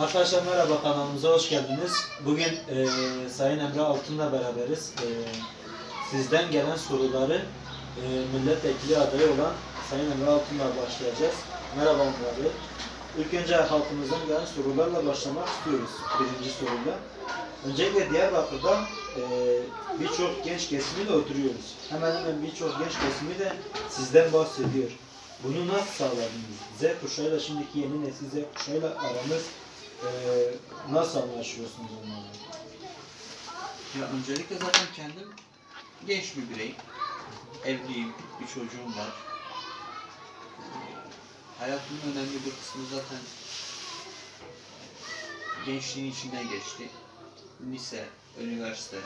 Arkadaşlar merhaba kanalımıza hoş geldiniz. Bugün e, Sayın Emre Altın'la beraberiz. E, sizden gelen soruları e, milletvekili adayı olan Sayın Emre Altın'la başlayacağız. Merhaba Emre Bey. İlk önce halkımızdan gelen sorularla başlamak istiyoruz. Birinci soruyla. Öncelikle Diyarbakır'da e, birçok genç kesimiyle oturuyoruz. Hemen hemen birçok genç kesimi de sizden bahsediyor. Bunu nasıl sağladınız? Z kuşağıyla şimdiki yeni nesil Z kuşağıyla aranız e, nasıl anlaşıyorsunuz onlarla? Ya öncelikle zaten kendim genç bir bireyim. Evliyim, bir çocuğum var. Ee, Hayatımın önemli bir kısmı zaten gençliğin içinden geçti. Lise, üniversite e,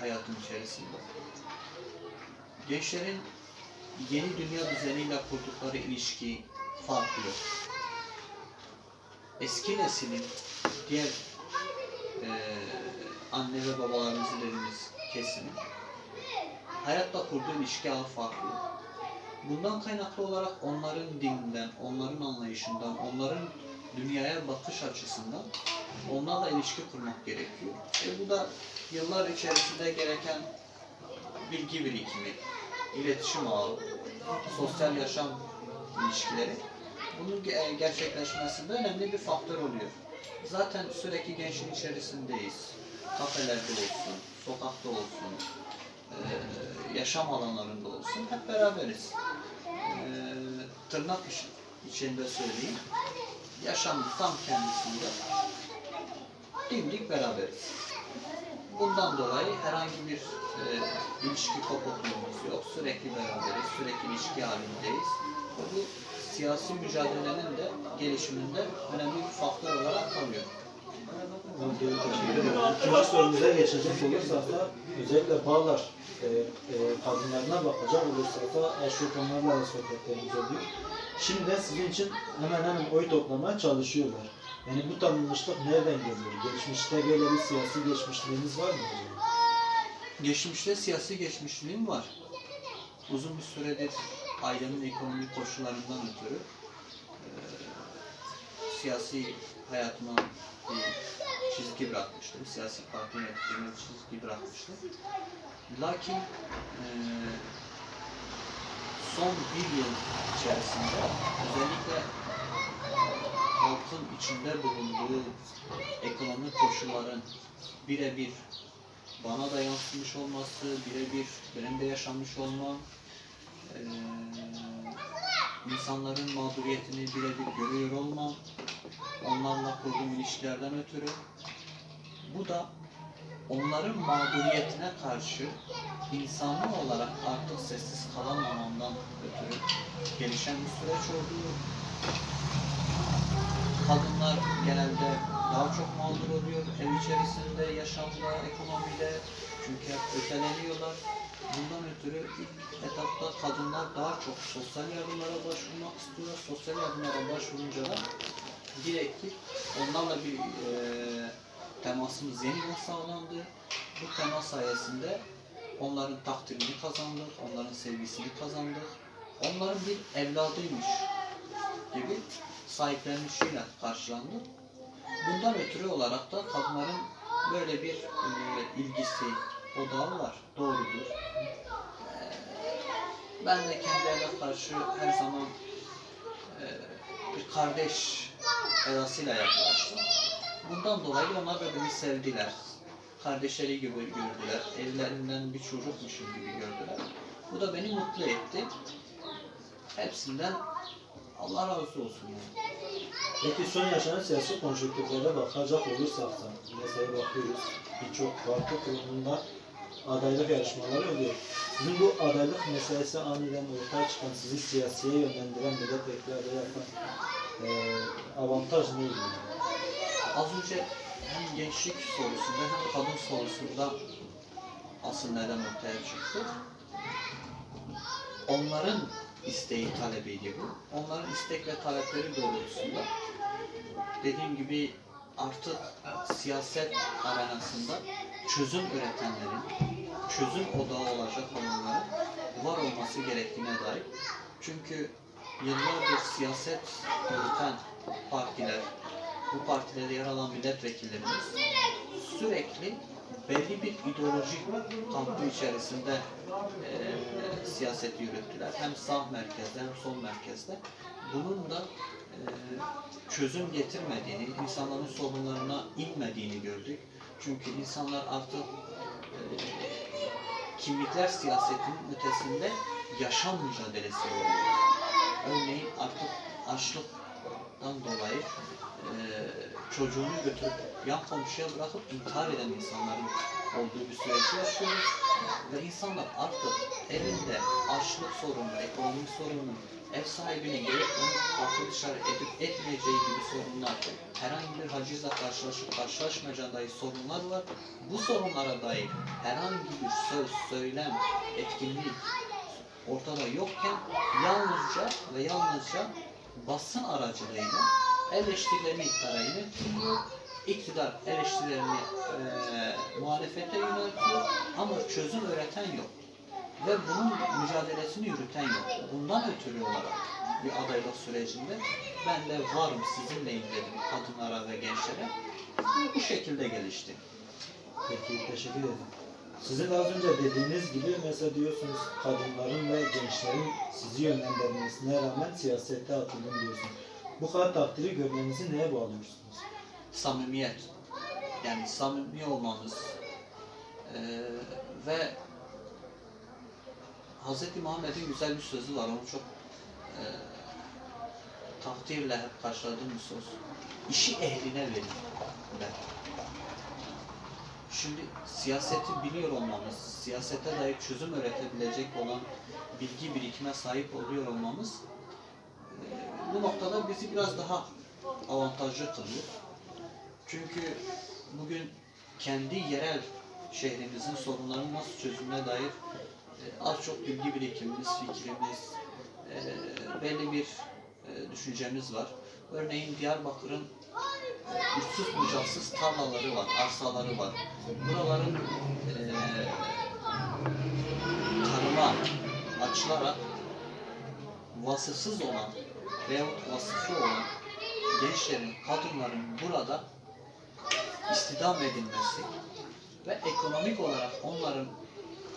hayatım içerisinde. Gençlerin yeni dünya düzeniyle kurdukları ilişki farklı. Eski neslin diğer eee, anne ve babalarımızın dediğimiz kesimi hayatta kurduğu ilişki farklı. Bundan kaynaklı olarak onların dininden, onların anlayışından, onların dünyaya bakış açısından onlarla ilişki kurmak gerekiyor. E bu da yıllar içerisinde gereken bilgi birikimi, iletişim ağı, sosyal yaşam ilişkileri bunun ge- gerçekleşmesinde önemli bir faktör oluyor. Zaten sürekli gençliğin içerisindeyiz. Kafelerde olsun, sokakta olsun, eee, yaşam alanlarında olsun hep beraberiz. Eee, tırnak iç- içinde söyleyeyim. Yaşamın tam kendisinde dimdik beraberiz. Bundan dolayı herhangi bir eee, ilişki kopukluğumuz yok. Sürekli beraberiz, sürekli ilişki halindeyiz. Bu siyasi mücadelenin de gelişiminde önemli bir faktör olarak kalıyor. İkinci sorumuza geçecek olursak da özellikle bağlar e, e, kadınlarına bakacak olursak da eşit onlarla da sohbetlerimiz oluyor. Şimdi de sizin için hemen hemen oy toplamaya çalışıyorlar. Yani bu tanınmışlık nereden geliyor? Geçmişte böyle bir siyasi geçmişliğiniz var mı? Geçmişte siyasi geçmişliğim var. Uzun bir süredir ailemin ekonomik koşullarından ötürü eee, siyasi hayatıma bir çizgi bırakmıştım. Siyasi parti yönetimine çizgi bırakmıştım. Lakin eee, son bir yıl içerisinde özellikle halkın içinde bulunduğu ekonomik koşulların birebir bana da yansımış olması, birebir benim de yaşamış olmam, eee, insanların mağduriyetini birebir görüyor olmam, onlarla kurduğum ilişkilerden ötürü, bu da onların mağduriyetine karşı insanlı olarak artık sessiz kalamamamdan ötürü gelişen bir süreç oldu. Kadınlar genelde daha çok mağdur oluyor ev içerisinde, yaşamda, ekonomide. Çünkü hep öteleniyorlar. Bundan ötürü ilk etapta kadınlar daha çok sosyal yardımlara başvurmak istiyor. Sosyal yardımlara başvurunca da direkt onlarla bir eee temasımız yeniden sağlandı. Bu temas sayesinde onların takdirini kazandık, onların sevgisini kazandık. Onların bir evladıymış gibi sahiplenmişiyle karşılandı. Bundan ötürü olarak da kadınların böyle bir e, ilgisi, odağı var. Doğrudur. E, ben de kendilerine karşı her zaman e, bir kardeş edasıyla yaklaştım. Bundan dolayı onlar da beni sevdiler. Kardeşleri gibi gördüler. Evlerinden bir çocukmuşum gibi gördüler. Bu da beni mutlu etti. Hepsinden Allah razı olsun yani. Peki son yaşanan siyasi konjonktürlere bakacak olursak da mesela bakıyoruz birçok farklı kurumunda adaylık yarışmaları oluyor. Sizin bu adaylık meselesi aniden ortaya çıkan, sizi siyasiye yönlendiren milletvekili adayı yapan e, avantaj neydi? Az önce hem gençlik sorusunda hem kadın sorusunda asıl neden ortaya çıktı. Onların isteği talebiydi bu. Onların istek ve talepleri doğrultusunda dediğim gibi artık siyaset arenasında çözüm üretenlerin, çözüm odağı olacak olanların var olması gerektiğine dair. Çünkü yıllardır siyaset yürüten partiler, bu partilerde yer alan milletvekillerimiz sürekli belli bir ideolojik kampı içerisinde e, siyaseti yürüttüler. Hem sağ merkezde hem sol merkezde. Bunun da e, çözüm getirmediğini, insanların sorunlarına inmediğini gördük. Çünkü insanlar artık kimlikler siyasetinin ötesinde yaşam mücadelesi veriyor. Örneğin artık açlıktan dolayı e, çocuğunu götürüp yan komşuya bırakıp intihar eden insanların olduğu bir süreci yaşıyoruz. Ve insanlar artık evinde açlık sorunu, ekonomik sorunu, ev sahibinin gelip onu farklı dışarı edip etmeyeceği gibi sorunlar, herhangi bir hacizle karşılaşıp karşılaşmayacağı dair sorunlar var. Bu sorunlara dair herhangi bir söz, söylem, etkinlik ortada yokken yalnızca ve yalnızca basın aracılığıyla eleştirilerini iktidara yöneltiyor. İktidar eleştirilerini eee muhalefete yöneltiyor ama çözüm üreten yok. Ve bunun mücadelesini yürüten yok. Bundan ötürü olarak bir adaylık sürecinde ben de varım sizinleyim dedim kadınlara ve gençlere. Bu şekilde gelişti. Peki teşekkür ederim. Sizin az önce dediğiniz gibi mesela diyorsunuz kadınların ve gençlerin sizi yönlendirmesine rağmen siyasete atıldım diyorsunuz. Bu kadar takdiri görmenizi neye bağlıyorsunuz? Samimiyet. Yani samimi olmamız eee, ve Hz. Muhammed'in güzel bir sözü var. Onu çok eee takdirle hep karşıladığım bir söz. İşi ehline verin der. Şimdi siyaseti biliyor olmamız, siyasete dair çözüm üretebilecek olan bilgi birikime sahip oluyor olmamız eee, bu noktada bizi biraz daha avantajlı kılıyor. Çünkü bugün kendi yerel şehrimizin sorunlarının nasıl çözümüne dair e, az çok bilgi birikimimiz, fikrimiz, e, belli bir e, düşüncemiz var. Örneğin Diyarbakır'ın uçsuz bucaksız tarlaları var, arsaları var. Buraların e, tarıma açılarak vasıfsız olan veyahut vasıflı olan gençlerin, kadınların burada istidam edilmesi ve ekonomik olarak onların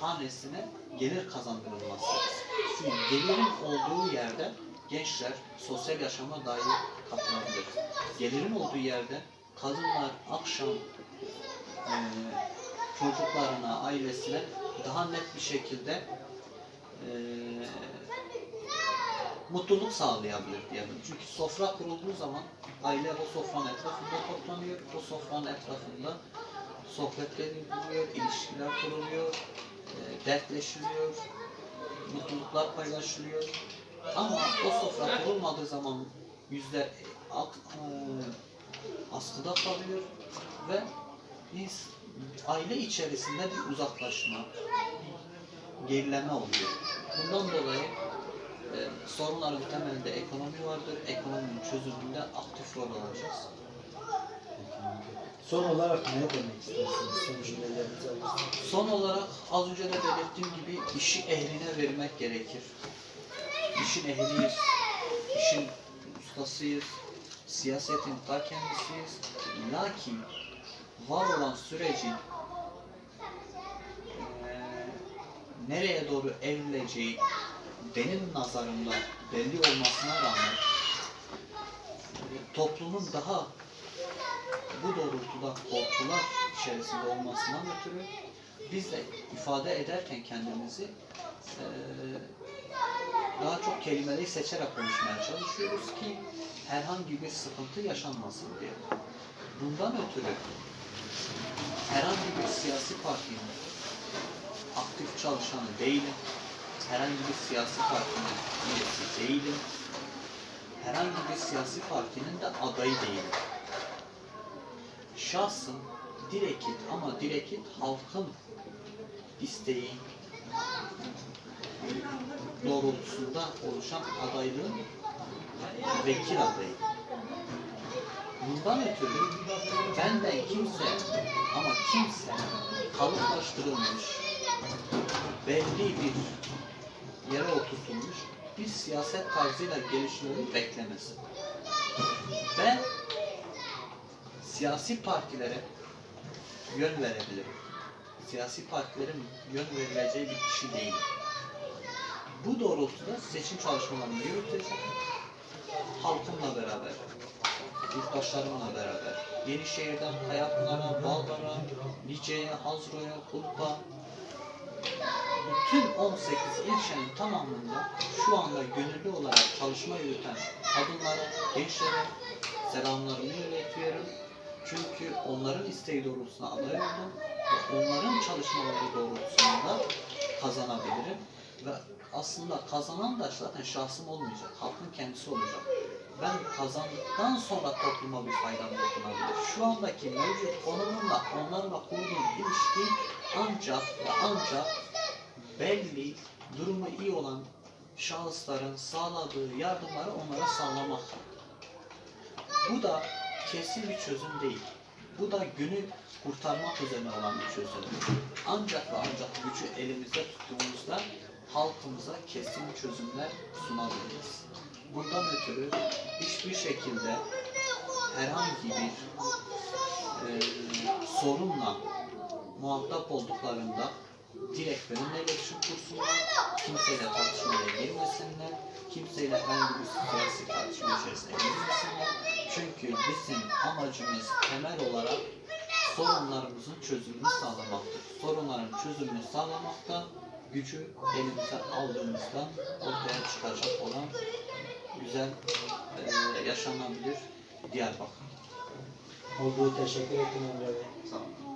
hanesine gelir kazandırılması. Çünkü gelirin olduğu yerde gençler sosyal yaşama dair katılabilir. Gelirin olduğu yerde kadınlar akşam eee, çocuklarına, ailesine daha net bir şekilde eee, mutluluk sağlayabilir diyelim. Çünkü sofra kurulduğu zaman aile o sofranın etrafında toplanıyor. O sofranın etrafında sohbetler yapılıyor, ilişkiler kuruluyor, e, dertleşiliyor, mutluluklar paylaşılıyor. Ama o sofra kurulmadığı zaman yüzler ak, e, askıda kalıyor ve biz aile içerisinde bir uzaklaşma, gerileme oluyor. Bundan dolayı e, sorunların temelinde ekonomi vardır. Ekonominin çözümünde aktif rol alacağız. Son olarak ne demek istersiniz? Son cümlelerinizi alırsınız. Son olarak az önce de belirttiğim gibi işi ehline vermek gerekir. İşin ehliyiz, işin ustasıyız, siyasetin ta kendisiyiz. Lakin var olan sürecin eee, nereye doğru evrileceği benim nazarımda belli olmasına rağmen e, toplumun daha bu doğrultuda korkular içerisinde olmasından ötürü biz de ifade ederken kendimizi eee, daha çok kelimeleri seçerek konuşmaya çalışıyoruz ki herhangi bir sıkıntı yaşanmasın diye. Bundan ötürü herhangi bir siyasi partinin aktif çalışanı değilim. Herhangi bir siyasi partinin üyesi değilim. Herhangi bir siyasi partinin de adayı değilim. Şahsım direkit ama direkit halkın isteği doğrultusunda oluşan adaylığın vekil adayı. Bundan ötürü benden kimse ama kimse kalıplaştırılmış belli bir yere oturtulmuş bir siyaset tarzıyla gelişmemi beklemesin. Ben siyasi partilere yön verebilirim. Siyasi partilerin yön verileceği bir kişi değilim. Bu doğrultuda seçim çalışmalarını yürüteceğim. Halkımla beraber, yurttaşlarımla beraber, Yenişehir'den Kayapınar'a, Baldar'a, Lice'ye, Hazro'ya, Kulp'a, bütün 18 ilçenin tamamında şu anda gönüllü olarak çalışma yürüten kadınlara, gençlere selamlarımı iletiyorum. Çünkü onların isteği doğrultusunda aday oldum ve onların çalışmaları doğrultusunda kazanabilirim. Ve aslında kazanan da zaten şahsım olmayacak, halkın kendisi olacak. Ben kazandıktan sonra topluma bir faydam dokunabilir. Şu andaki mevcut konumumla onlarla kurduğum ilişki ancak ve ancak belli durumu iyi olan şahısların sağladığı yardımları onlara sağlamak. Bu da kesin bir çözüm değil. Bu da günü kurtarmak üzerine olan bir çözüm. Ancak ve ancak gücü elimizde tuttuğumuzda halkımıza kesin çözümler sunabiliriz. Bundan ötürü hiçbir şekilde herhangi bir e, sorunla muhatap olduklarında direkt benimle iletişim kursunlar, kimseyle tartışmaya girmesinler, kimseyle herhangi bir siyasi tartışma içerisine girmesinler. Çünkü bizim amacımız temel olarak sorunlarımızın çözümünü sağlamaktır. Sorunların çözümünü sağlamakta gücü elimize aldığımızda ortaya çıkacak olan güzel, e, yaşanabilir Diyarbakır. Oldu. Teşekkür ederim Emre Bey. Sağ olun.